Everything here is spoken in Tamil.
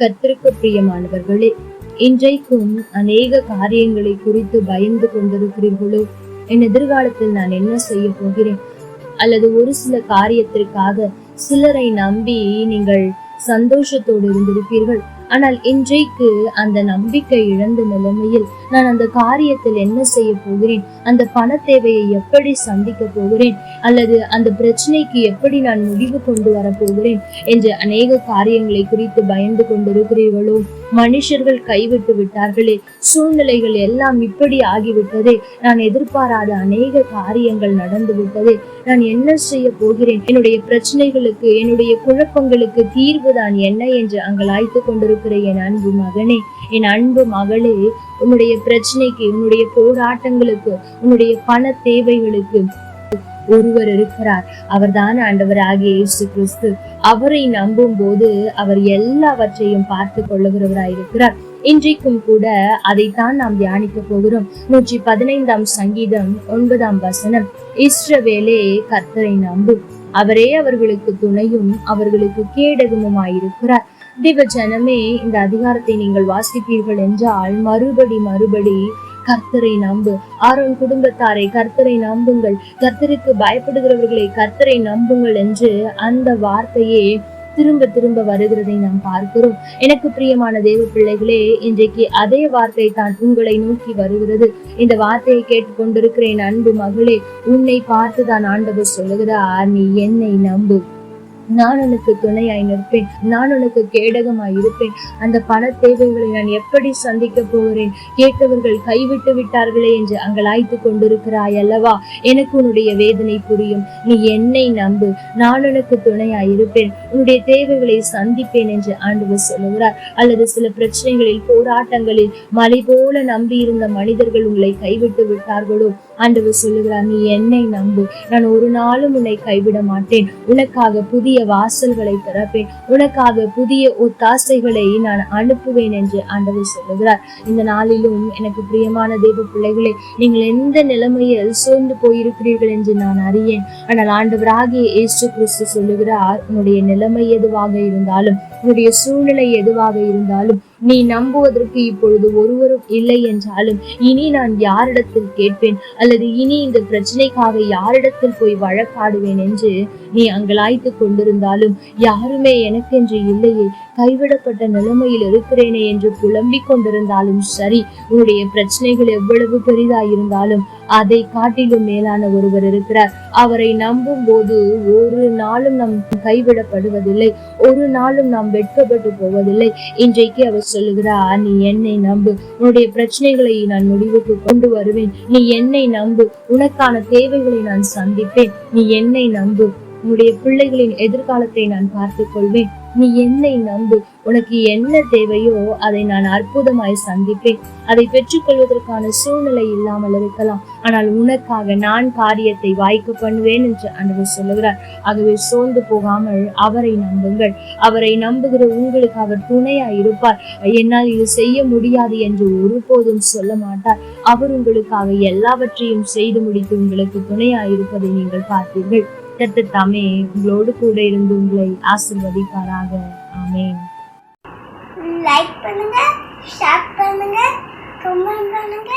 கத்திற்கு பிரியமானவர்களே இன்றைக்கும் அநேக காரியங்களை குறித்து பயந்து கொண்டிருக்கிறீர்களோ? என் எதிர்காலத்தில் நான் என்ன செய்ய போகிறேன்? அல்லது ஒரு சில காரியத்திற்காக சிலரை நம்பி நீங்கள் சந்தோஷத்தோடு இருந்திருப்பீர்கள்? ஆனால் இன்றைக்கு அந்த நம்பிக்கை இழந்த நிலைமையில் நான் அந்த காரியத்தில் என்ன செய்ய போகிறேன்? அந்த பண தேவையை எப்படி சந்திக்க போகிறேன்? அல்லது அந்த பிரச்சனைக்கு எப்படி நான் முடிவு கொண்டு வர போகிறேன்? என்று அநேக காரியங்களை குறித்து பயந்து கொண்டிருக்கிறீர்களோ? மனுஷர்கள் கைவிட்டு விட்டார்களே சூழ்நிலைகள் எல்லாம் இப்படி ஆகிவிட்டதே. நான் எதிர்பாராத அநேக காரியங்கள் நடந்து விட்டதே. நான் என்ன செய்ய போகிறேன்? என்னுடைய பிரச்சனைகளுக்கு என்னுடைய குழப்பங்களுக்கு தீர்வு தான் என்ன என்று அங்கலாய்த்து கொண்டிருக்கிற என் அன்பு மகனே. என் அன்பு மகளே உன்னுடைய பிரச்சனைக்கு உன்னுடைய போராட்டங்களுக்கு உன்னுடைய பண தேவைகளுக்கு ஒருவர் இருக்கிறார். அவர்தான் ஆண்டவராகிய இயேசு கிறிஸ்து அவரை நம்பும் போது அவர் எல்லாவற்றையும் பார்த்து கொள்ளுகிறவராயிருக்கிறார் இன்றைக்கும் கூட அதைத்தான் நாம் தியானிக்க போகிறோம். நூற்றி பதினைந்தாம் சங்கீதம் ஒன்பதாம் வசனம். இஸ்ரவேலே கர்த்தரை நம்பு. அவரே அவர்களுக்கு துணையும் அவர்களுக்கு கேடகமுமாயிருக்கிறார் தேவ ஜனமே இந்த அதிகாரத்தை நீங்கள் வாசிப்பீர்கள் என்றால் மறுபடி மறுபடி கர்த்தரை நம்பு. ஆரோன் குடும்பத்தாரை கர்த்தரை நம்புங்கள். கர்த்தருக்கு பயப்படுகிறவர்களை கர்த்தரை நம்புங்கள் என்று அந்த வார்த்தையே திரும்ப திரும்ப வருகிறதை நாம் பார்க்கிறோம். எனக்கு பிரியமான தேவ பிள்ளைகளே இன்றைக்கு அதே வார்த்தை தான் உங்களை நோக்கி வருகிறது. இந்த வார்த்தையை கேட்டுக்கொண்டிருக்கிறேன் அன்பு மகளே உன்னை பார்த்துதான் ஆண்டவர் சொல்லுகிறார். நீ என்னை நம்பு. நான் உனக்கு துணையாய் நிற்பேன் நான் உனக்கு கேடகமாய் இருப்பேன் அந்த பண தேவைகளை நான் எப்படி சந்திக்க போகிறேன்? கேட்டவர்கள் கைவிட்டு விட்டார்களே என்று அங்கலாய்த்து கொண்டிருக்கிறாய் அல்லவா எனக்கு உன்னுடைய வேதனை புரியும். நீ என்னை நம்பு. நான் உனக்கு துணையாய் இருப்பேன் உன்னுடைய தேவைகளை சந்திப்பேன் என்று ஆண்டவர் சொல்லுகிறார். அல்லது சில பிரச்சனைகளில் போராட்டங்களில் மலை போல நம்பி இருந்த மனிதர்கள் உங்களை கைவிட்டு விட்டார்களோ? ஆண்டவர் சொல்லுகிறார் நீ என்னை நம்பு. நான் ஒரு நாளும் உன்னை கைவிட மாட்டேன். உனக்காக புதிய வாசல்களை திறப்பேன். உனக்காக புதிய ஒத்தாசைகளை நான் அனுப்புவேன் என்று ஆண்டவர் சொல்லுகிறார். இந்த நாளிலும் எனக்கு பிரியமான தேவ பிள்ளைகளே நீங்கள் எந்த நிலைமையில் சோர்ந்து போயிருக்கிறீர்கள் என்று நான் அறியேன். ஆனால் ஆண்டவராகிய இயேசு கிறிஸ்து சொல்லுகிறார் உன்னுடைய நிலைமை எதுவாக இருந்தாலும் உன்னுடைய சூழ்நிலை எதுவாக இருந்தாலும் நீ நம்புவதற்கு இப்பொழுது ஒருவரும் இல்லை என்றாலும் இனி நான் யாரிடத்தில் கேட்பேன்? அல்லது இனி இந்த பிரச்சனைக்காக யாரிடத்தில் போய் வழக்காடுவேன் என்று நீ அங்கலாய்த்து கொண்டிருந்தாலும் யாருமே எனக்கென்று இல்லையே கைவிடப்பட்ட நிலைமையில் இருக்கிறேனே என்று புலம்பிக் கொண்டிருந்தாலும் சரி உன்னுடைய பிரச்சனைகள் எவ்வளவு பெரிதாயிருந்தாலும் அதை காட்டிலும் மேலான ஒருவர் இருக்கிறார். அவரை நம்பும் போது ஒரு நாளும் நாம் கைவிடப்படுவதில்லை ஒரு நாளும் நாம் வெட்கப்பட்டு போவதில்லை. இன்றைக்கு அவர் சொல்லுகிறார் நீ என்னை நம்பு. உன்னுடைய பிரச்சனைகளை நான் முடிவுக்கு கொண்டு வருவேன். நீ என்னை நம்பு. உனக்கான தேவைகளை நான் சந்திப்பேன். நீ என்னை நம்பு. உன்னுடைய பிள்ளைகளின் எதிர்காலத்தை நான் பார்த்துக் கொள்வேன் நீ என்னை நம்பு. உனக்கு என்ன தேவையோ அதை நான் அற்புதமாய் சந்திப்பேன். அதை பெற்றுக்கொள்வதற்கான சூழ்நிலை இல்லாமல் இருக்கலாம். ஆனால் உனக்காக நான் காரியத்தை வாய்க்க பண்ணுவேன் என்று அன்பர் சொல்லுகிறார். ஆகவே சோர்ந்து போகாமல் அவரை நம்புங்கள். அவரை நம்புகிற உங்களுக்கு அவர் துணையா இருப்பார். என்னால் இது செய்ய முடியாது என்று ஒருபோதும் சொல்ல மாட்டார். அவர் உங்களுக்காக எல்லாவற்றையும் செய்து முடித்து உங்களுக்கு துணையா இருப்பதை நீங்கள் பார்த்தீர்கள். கர்த்தர் தாமே உங்களோடு கூட இருந்து உங்களை ஆசிர்வதிப்பாராக. ஆமேன். லைக் பண்ணுங்க ஷேர் பண்ணுங்க கமெண்ட் பண்ணுங்க.